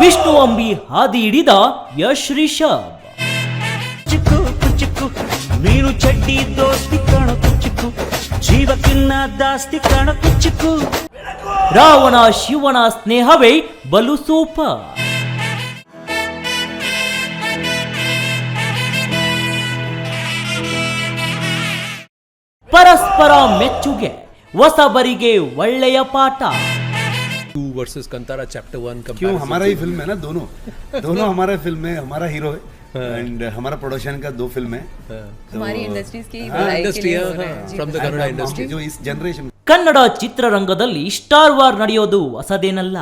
ವಿಷ್ಣು ಅಂಬಿ ಹಾದಿ ಹಿಡಿದ ಯಶ್ ರಿಷಬ್. ಚಿಕ್ಕು ಕುಚಿಕ್ಕು ಮೀನು ಚಡ್ಡಿ ದೋಸ್ತಿ ಕಾಣ ಕುಚಿಕ್ಕು ಜೀವಕ್ಕಿನ್ನ ದಾಸ್ತಿ ಕಣ ಕುಚಿಕ್ಕು. ರಾವಣ ಶಿವನ ಸ್ನೇಹವೇ ಬಲು ಸೂಪ. ಪರಸ್ಪರ ಮೆಚ್ಚುಗೆ ಹೊಸಬರಿಗೆ ಒಳ್ಳೆಯ ಪಾಠ. Two versus Kantara chapter one क्यों हमारा ही फिल्म है ना दोनों दोनों हमारा फिल्म है हमारा हीरो है एंड हमारा प्रोडक्शन का दो फिल्म है तो- हमारी इंडस्ट्रीज की हाँ, भलाई के इंडस्ट्री लिए हो रहा है जी। फ्रॉम द कन्नड़ा इंडस्ट्री जो इस जनरेशन ಕನ್ನಡ ಚಿತ್ರರಂಗದಲ್ಲಿ ಸ್ಟಾರ್ ವಾರ್ ನಡೆಯೋದು ಹೊಸದೇನಲ್ಲ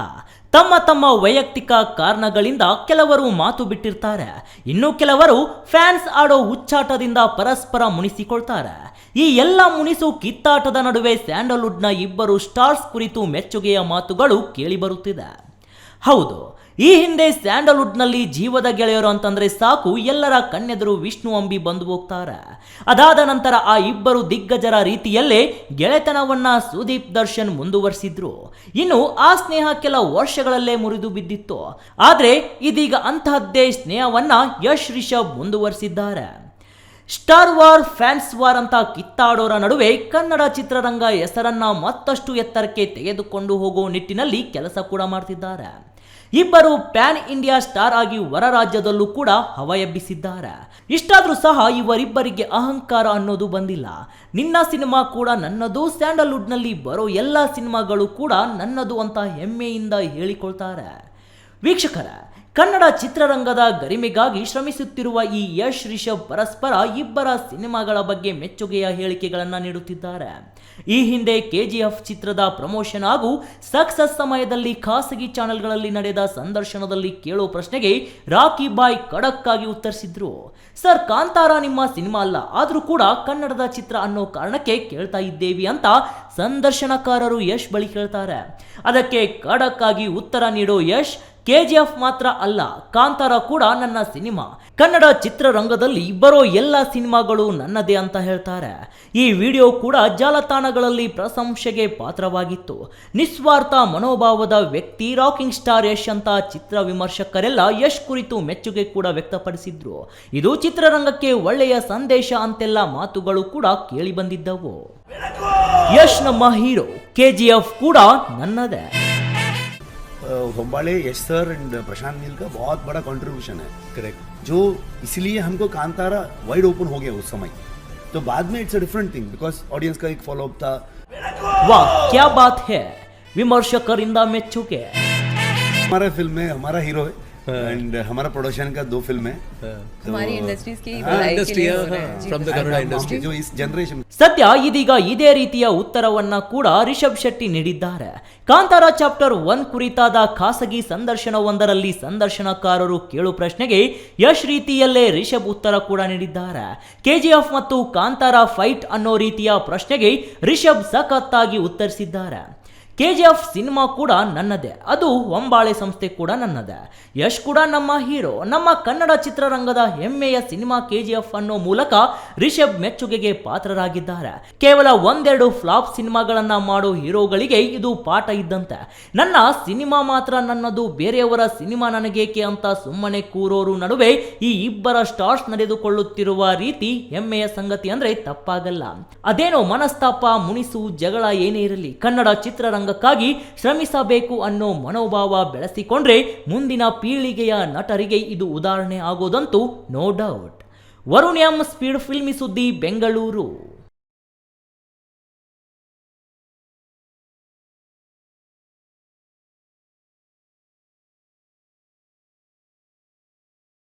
ತಮ್ಮ ತಮ್ಮ ವೈಯಕ್ತಿಕ ಕಾರಣಗಳಿಂದ ಕೆಲವರು ಮಾತು ಬಿಟ್ಟಿರ್ತಾರೆ. ಇನ್ನು ಕೆಲವರು ಫ್ಯಾನ್ಸ್ ಆಡೋ ಹುಚ್ಚಾಟದಿಂದ ಪರಸ್ಪರ ಮುನಿಸಿಕೊಳ್ತಾರೆ. ಈ ಎಲ್ಲ ಮುನಿಸು ಕಿತ್ತಾಟದ ನಡುವೆ ಸ್ಯಾಂಡಲ್ವುಡ್ನ ಇಬ್ಬರು ಸ್ಟಾರ್ಸ್ ಕುರಿತು ಮೆಚ್ಚುಗೆಯ ಮಾತುಗಳು ಕೇಳಿಬರುತ್ತಿದೆ. ಹೌದು ಈ ಹಿಂದೆ ಸ್ಯಾಂಡಲ್ವುಡ್ನಲ್ಲಿ ಜೀವದ ಗೆಳೆಯರು ಅಂತಂದ್ರೆ ಸಾಕು, ಎಲ್ಲರ ಕಣ್ಣೆದುರು ವಿಷ್ಣು ಅಂಬಿ ಬಂದು ಹೋಗ್ತಾರೆ. ಅದಾದ ನಂತರ ಆ ಇಬ್ಬರು ದಿಗ್ಗಜರ ರೀತಿಯಲ್ಲೇ ಗೆಳೆತನವನ್ನ ಸುದೀಪ್ ದರ್ಶನ್ ಮುಂದುವರಿಸಿದ್ರು. ಇನ್ನು ಆ ಸ್ನೇಹ ಕೆಲ ವರ್ಷಗಳಲ್ಲೇ ಮುರಿದು ಬಿದ್ದಿತ್ತು. ಆದ್ರೆ ಇದೀಗ ಅಂತಹದ್ದೇ ಸ್ನೇಹವನ್ನ ಯಶ್ ರಿಷಬ್ ಮುಂದುವರಿಸಿದ್ದಾರೆ. ಸ್ಟಾರ್ ವಾರ್ ಫ್ಯಾನ್ಸ್ ವಾರ್ ಅಂತ ಕಿತ್ತಾಡೋರ ನಡುವೆ ಕನ್ನಡ ಚಿತ್ರರಂಗ ಹೆಸರನ್ನ ಮತ್ತಷ್ಟು ಎತ್ತರಕ್ಕೆ ತೆಗೆದುಕೊಂಡು ಹೋಗೋ ನಿಟ್ಟಿನಲ್ಲಿ ಕೆಲಸ ಕೂಡ ಮಾಡ್ತಿದ್ದಾರೆ. ಇಬ್ಬರು ಪ್ಯಾನ್ ಇಂಡಿಯಾ ಸ್ಟಾರ್ ಆಗಿ ಹೊರ ರಾಜ್ಯದಲ್ಲೂ ಕೂಡ ಹವ ಎಬ್ಬಿಸಿದ್ದಾರೆ ಇಷ್ಟಾದ್ರೂ ಸಹ ಇವರಿಬ್ಬರಿಗೆ ಅಹಂಕಾರ ಅನ್ನೋದು ಬಂದಿಲ್ಲ. ನಿನ್ನ ಸಿನಿಮಾ ಕೂಡ ನನ್ನದು, ಸ್ಯಾಂಡಲ್ವುಡ್ನಲ್ಲಿ ಬರೋ ಎಲ್ಲ ಸಿನಿಮಾಗಳು ಕೂಡ ನನ್ನದು ಅಂತ ಹೆಮ್ಮೆಯಿಂದ ಹೇಳಿಕೊಳ್ತಾರೆ. ವೀಕ್ಷಕರ ಕನ್ನಡ ಚಿತ್ರರಂಗದ ಗರಿಮೆಗಾಗಿ ಶ್ರಮಿಸುತ್ತಿರುವ ಈ ಯಶ್ ರಿಷಬ್ ಪರಸ್ಪರ ಇಬ್ಬರ ಸಿನಿಮಾಗಳ ಬಗ್ಗೆ ಮೆಚ್ಚುಗೆಯ ಹೇಳಿಕೆಗಳನ್ನು ನೀಡುತ್ತಿದ್ದಾರೆ. ಈ ಹಿಂದೆ ಕೆಜಿಎಫ್ ಚಿತ್ರದ ಪ್ರಮೋಷನ್ ಹಾಗೂ ಸಕ್ಸಸ್ ಸಮಯದಲ್ಲಿ ಖಾಸಗಿ ಚಾನೆಲ್ಗಳಲ್ಲಿ ನಡೆದ ಸಂದರ್ಶನದಲ್ಲಿ ಕೇಳೋ ಪ್ರಶ್ನೆಗೆ ರಾಕಿ ಬಾಯ್ ಖಡಕ್ ಆಗಿ ಉತ್ತರಿಸಿದ್ರು. ಸರ್, ಕಾಂತಾರ ನಿಮ್ಮ ಸಿನಿಮಾ ಅಲ್ಲ, ಆದರೂ ಕೂಡ ಕನ್ನಡದ ಚಿತ್ರ ಅನ್ನೋ ಕಾರಣಕ್ಕೆ ಕೇಳ್ತಾ ಇದ್ದೇವಿ ಅಂತ ಸಂದರ್ಶನಕಾರರು ಯಶ್ ಬಳಿ ಕೇಳ್ತಾರೆ ಅದಕ್ಕೆ ಖಡಕ್ ಆಗಿ ಉತ್ತರ ನೀಡೋ ಯಶ್ ಕೆಜಿಎಫ್ ಮಾತ್ರ ಅಲ್ಲ, ಕಾಂತಾರ ಕೂಡ ನನ್ನ ಸಿನಿಮಾ. ಕನ್ನಡ ಚಿತ್ರರಂಗದಲ್ಲಿ ಬರೋ ಎಲ್ಲ ಸಿನಿಮಾಗಳು ನನ್ನದೇ ಅಂತ ಹೇಳ್ತಾರೆ. ಈ ವಿಡಿಯೋ ಕೂಡ ಜಾಲತಾಣಗಳಲ್ಲಿ ಪ್ರಶಂಸೆಗೆ ಪಾತ್ರವಾಗಿತ್ತು. ನಿಸ್ವಾರ್ಥ ಮನೋಭಾವದ ವ್ಯಕ್ತಿ, ರಾಕಿಂಗ್ ಸ್ಟಾರ್ ಯಶ್ ಅಂತ ಚಿತ್ರ ವಿಮರ್ಶಕರೆಲ್ಲ ಯಶ್ ಕುರಿತು ಮೆಚ್ಚುಗೆ ಕೂಡ ವ್ಯಕ್ತಪಡಿಸಿದ್ರು. ಇದು ಚಿತ್ರರಂಗಕ್ಕೆ ಒಳ್ಳೆಯ ಸಂದೇಶ ಅಂತೆಲ್ಲ ಮಾತುಗಳು ಕೂಡ ಕೇಳಿ ಬಂದಿದ್ದವು. ಯಶ್ ನಮ್ಮ ಹೀರೋ ಕೆಜಿಎಫ್ ಕೂಡ ನನ್ನದೇ होम्बाड़े यश सर एंड प्रशांत नील का बहुत बड़ा कंट्रीब्यूशन है करेक्ट जो इसलिए हमको कांतारा वाइड ओपन हो गया उस समय तो बाद में it's a different thing because audience का एक फॉलो अप था ವಾ ಕ್ಯಾ ಬಾತ್ ಹೇ ವಿಮರ್ಶಕರಿಂದ ಮೆಚ್ಚುಗೆ हमारा फिल्म है हमारा हीरो है एंड हमारा प्रोडक्शन का दो फिल्म है तो- हमारी इंडस्ट्रीज की हाँ, भलाई के इंडस्ट्री लिए हो रहा है जी। फ्रॉम द कन्नड़ा इंडस्ट्री जो इस जनरेशन ಸದ್ಯ ಇದೀಗ ಇದೇ ರೀತಿಯ ಉತ್ತರವನ್ನ ಕೂಡ ರಿಷಬ್ ಶೆಟ್ಟಿ ನೀಡಿದ್ದಾರೆ ಕಾಂತಾರ ಚಾಪ್ಟರ್ ಒನ್ ಕುರಿತಾದ ಖಾಸಗಿ ಸಂದರ್ಶನವೊಂದರಲ್ಲಿ ಸಂದರ್ಶನಕಾರರು ಕೇಳು ಪ್ರಶ್ನೆಗೆ ಯಶ್ ರೀತಿಯಲ್ಲೇ ರಿಷಬ್ ಉತ್ತರ ಕೂಡ ನೀಡಿದ್ದಾರೆ ಕೆಜಿಎಫ್ ಮತ್ತು ಕಾಂತಾರ ಫೈಟ್ ಅನ್ನೋ ರೀತಿಯ ಪ್ರಶ್ನೆಗೆ ರಿಷಬ್ ಸಖತ್ತಾಗಿ ಉತ್ತರಿಸಿದ್ದಾರೆ ಕೆಜಿಎಫ್ ಸಿನಿಮಾ ಕೂಡ ನನ್ನದೇ. ಅದು ಒಂಬಾಳೆ ಸಂಸ್ಥೆ ಕೂಡ ನನ್ನದೇ. ಯಶ್ ಕೂಡ ನಮ್ಮ ಹೀರೋ. ನಮ್ಮ ಕನ್ನಡ ಚಿತ್ರರಂಗದ ಹೆಮ್ಮೆಯ ಸಿನಿಮಾ ಕೆ ಜಿ ಎಫ್ ಅನ್ನೋ ಮೂಲಕ ರಿಷಬ್ ಮೆಚ್ಚುಗೆಗೆ ಪಾತ್ರರಾಗಿದ್ದಾರೆ. ಕೇವಲ ಒಂದೆರಡು ಫ್ಲಾಪ್ ಸಿನಿಮಾಗಳನ್ನ ಮಾಡೋ ಹೀರೋಗಳಿಗೆ ಇದು ಪಾಠ ಇದ್ದಂತೆ. ನನ್ನ ಸಿನಿಮಾ ಮಾತ್ರ ನನ್ನದು, ಬೇರೆಯವರ ಸಿನಿಮಾ ನನಗೇಕೆ ಅಂತ ಸುಮ್ಮನೆ ಕೂರೋರು ನಡುವೆ ಈ ಇಬ್ಬರ ಸ್ಟಾರ್ಸ್ ನಡೆದುಕೊಳ್ಳುತ್ತಿರುವ ರೀತಿ ಹೆಮ್ಮೆಯ ಸಂಗತಿ ಅಂದ್ರೆ ತಪ್ಪಾಗಲ್ಲ. ಅದೇನೋ ಮನಸ್ತಾಪ, ಮುನಿಸು, ಜಗಳ ಏನೇ ಇರಲಿ, ಕನ್ನಡ ಚಿತ್ರರಂಗಕ್ಕಾಗಿ ಶ್ರಮಿಸಬೇಕು ಅನ್ನೋ ಮನೋಭಾವ ಬೆಳೆಸಿಕೊಂಡ್ರೆ ಮುಂದಿನ ಪೀಳಿಗೆಯ ನಟರಿಗೆ ಇದು ಉದಾಹರಣೆ ಆಗೋದಂತೂ no doubt Varun M speed filmy ಸುದ್ದಿ ಬೆಂಗಳೂರು.